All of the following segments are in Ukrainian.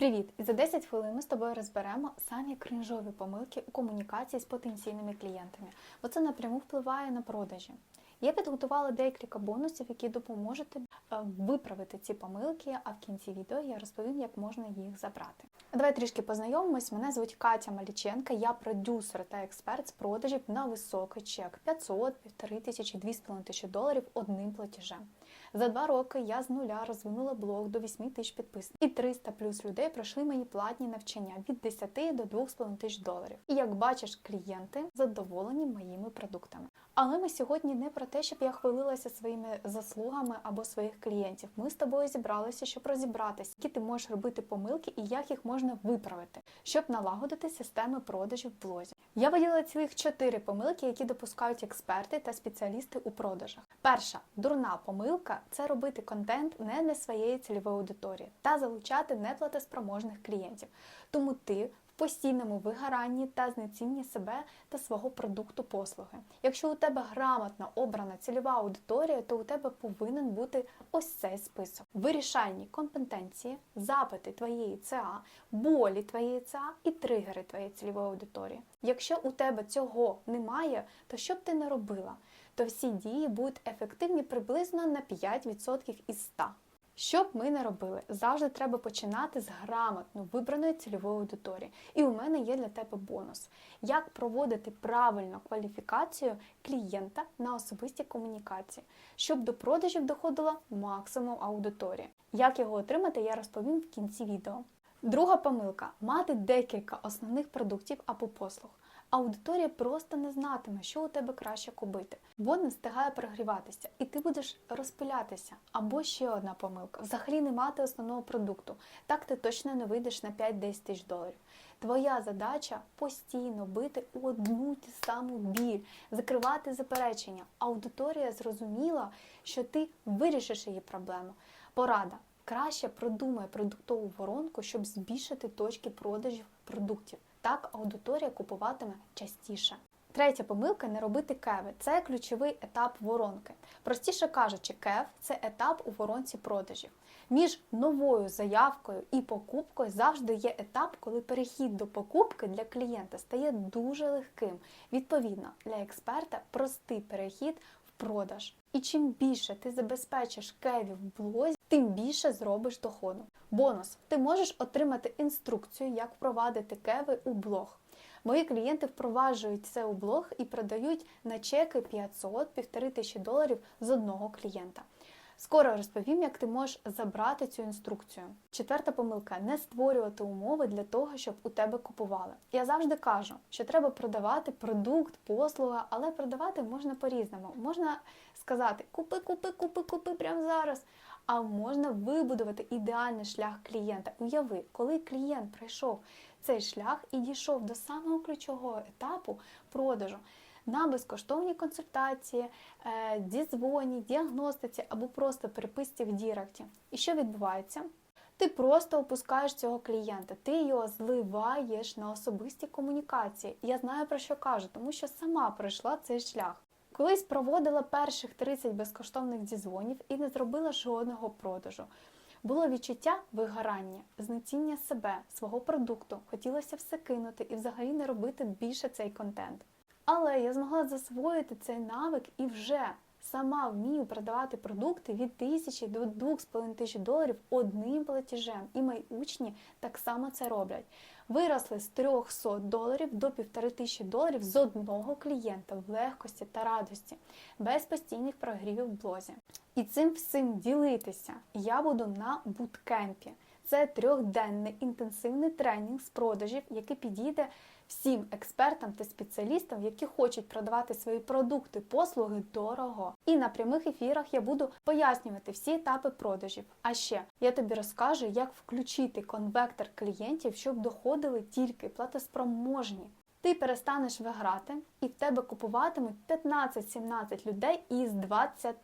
Привіт! І за 10 хвилин ми з тобою розберемо самі кринжові помилки у комунікації з потенційними клієнтами, бо це напряму впливає на продажі. Я підготувала декілька бонусів, які допоможуть тобі виправити ці помилки, а в кінці відео я розповім, як можна їх забрати. Давай трішки познайомимось. Мене звуть Катя Маліченка, я продюсер та експерт з продажів на високий чек 500, 1500, 2500 доларів одним платежем. За два роки я з нуля розвинула блог до 8 тисяч підписників. І 300 плюс людей пройшли мені платні навчання від 10 до 2,5 тисяч доларів. І як бачиш, клієнти задоволені моїми продуктами. Але ми сьогодні не про те, щоб я хвалилася своїми заслугами або своїх клієнтів. Ми з тобою зібралися, щоб розібратися, які ти можеш робити помилки і як їх можна виправити, щоб налагодити системи продажів в блозі. Я виділила цілих чотири помилки, які допускають експерти та спеціалісти у продажах. Перша дурна помилка це робити контент не для своєї цільової аудиторії та залучати неплатоспроможних клієнтів. Тому ти постійному вигоранні та знецінні себе та свого продукту послуги. Якщо у тебе грамотно обрана цільова аудиторія, то у тебе повинен бути ось цей список: вирішальні компетенції, запити твоєї ЦА, болі твоєї ЦА і тригери твоєї цільової аудиторії. Якщо у тебе цього немає, то що б ти не робила? то всі дії будуть ефективні приблизно на 5% із 100. Що б ми не робили, завжди треба починати з грамотно вибраної цільової аудиторії. І у мене є для тебе бонус: як проводити правильно кваліфікацію клієнта на особистій комунікації, щоб до продажів доходило максимум аудиторії. Як його отримати, я розповім в кінці відео. Друга помилка мати декілька основних продуктів або послуг. Аудиторія просто не знатиме, що у тебе краще купити, бо не встигає перегріватися, і ти будеш розпилятися. Або ще одна помилка: взагалі не мати основного продукту. Так ти точно не вийдеш на 5-10 тисяч доларів. Твоя задача постійно бити одну ту саму біль, закривати заперечення. Аудиторія зрозуміла, що ти вирішиш її проблему. Порада. Краще продумай продуктову воронку, щоб збільшити точки продажів продуктів. Так аудиторія купуватиме частіше. Третя помилка не робити кеви. Це ключовий етап воронки. Простіше кажучи, кев це етап у воронці продажів. Між новою заявкою і покупкою завжди є етап, коли перехід до покупки для клієнта стає дуже легким. Відповідно, для експерта простий перехід в продаж. І чим більше ти забезпечиш кевів в блозі, тим більше зробиш доходу. Бонус: ти можеш отримати інструкцію, як впровадити кеви у блог. Мої клієнти впроваджують це у блог і продають на чеки 500-1500 тисячі доларів з одного клієнта. Скоро розповім, як ти можеш забрати цю інструкцію. Четверта помилка не створювати умови для того, щоб у тебе купували. Я завжди кажу, що треба продавати продукт, послуга, але продавати можна по-різному. Можна сказати купи, купи, купи, купи прямо зараз. А можна вибудувати ідеальний шлях клієнта. Уяви, коли клієнт пройшов цей шлях і дійшов до самого ключового етапу продажу на безкоштовній консультації, дізвоні, діагностиці або просто переписці в Діректі. І що відбувається? Ти просто опускаєш цього клієнта, ти його зливаєш на особисті комунікації. Я знаю про що кажу, тому що сама пройшла цей шлях. Колись проводила перших 30 безкоштовних дізвонів і не зробила жодного продажу. Було відчуття вигорання, знеціння себе, свого продукту. Хотілося все кинути і взагалі не робити більше цей контент. Але я змогла засвоїти цей навик і вже сама вмію продавати продукти від тисячі до 2,5 тисяч доларів одним платежем. І мої учні так само це роблять. Виросли з 300 доларів до 1500 доларів з одного клієнта в легкості та радості, без постійних прогрівів в блозі. І цим всім ділитися я буду на буткемпі. Це трьохденний інтенсивний тренінг з продажів, який підійде всім експертам та спеціалістам, які хочуть продавати свої продукти, послуги дорого. І на прямих ефірах я буду пояснювати всі етапи продажів. А ще я тобі розкажу, як включити конвектор клієнтів, щоб доходили тільки платоспроможні. Ти перестанеш виграти, і в тебе купуватимуть 15-17 людей із 20.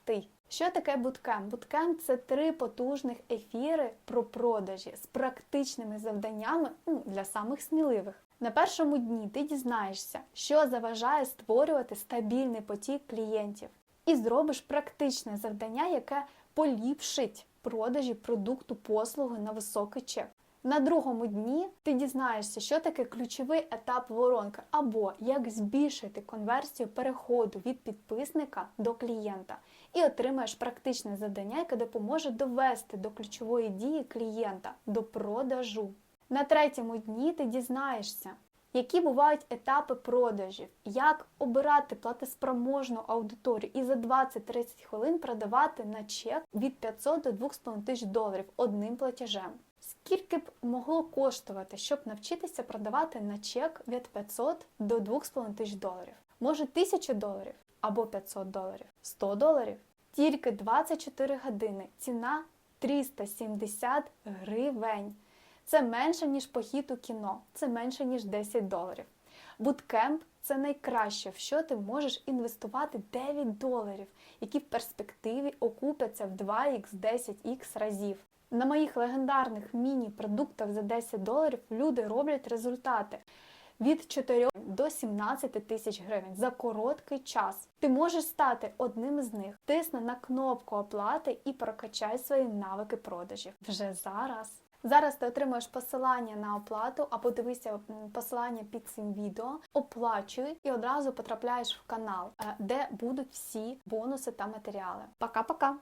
Що таке буткемп? Буткемп – це три потужних ефіри про продажі з практичними завданнями ну, для самих сміливих. На першому дні ти дізнаєшся, що заважає створювати стабільний потік клієнтів, і зробиш практичне завдання, яке поліпшить продажі продукту послуги на високий чек. На другому дні ти дізнаєшся, що таке ключовий етап воронки, або як збільшити конверсію переходу від підписника до клієнта, і отримаєш практичне завдання, яке допоможе довести до ключової дії клієнта до продажу. На третьому дні ти дізнаєшся, які бувають етапи продажів, як обирати платоспроможну аудиторію і за 20-30 хвилин продавати на чек від 500 до 2,5 тисяч доларів одним платежем. Скільки б могло коштувати, щоб навчитися продавати на чек від 500 до 2,5 тисяч доларів? Може 1000 доларів або 500 доларів, 100 доларів? Тільки 24 години. Ціна 370 гривень. Це менше, ніж похід у кіно, це менше, ніж 10 доларів. Буткемп це найкраще, в що ти можеш інвестувати 9 доларів, які в перспективі окупяться в 2х, 10х разів. На моїх легендарних міні-продуктах за 10 доларів люди роблять результати від 4 до 17 тисяч гривень за короткий час. Ти можеш стати одним з них. Тисни на кнопку оплати і прокачай свої навики продажів вже зараз. Зараз ти отримуєш посилання на оплату, або дивися посилання під цим відео, оплачуй і одразу потрапляєш в канал, е, де будуть всі бонуси та матеріали. Пока-пока!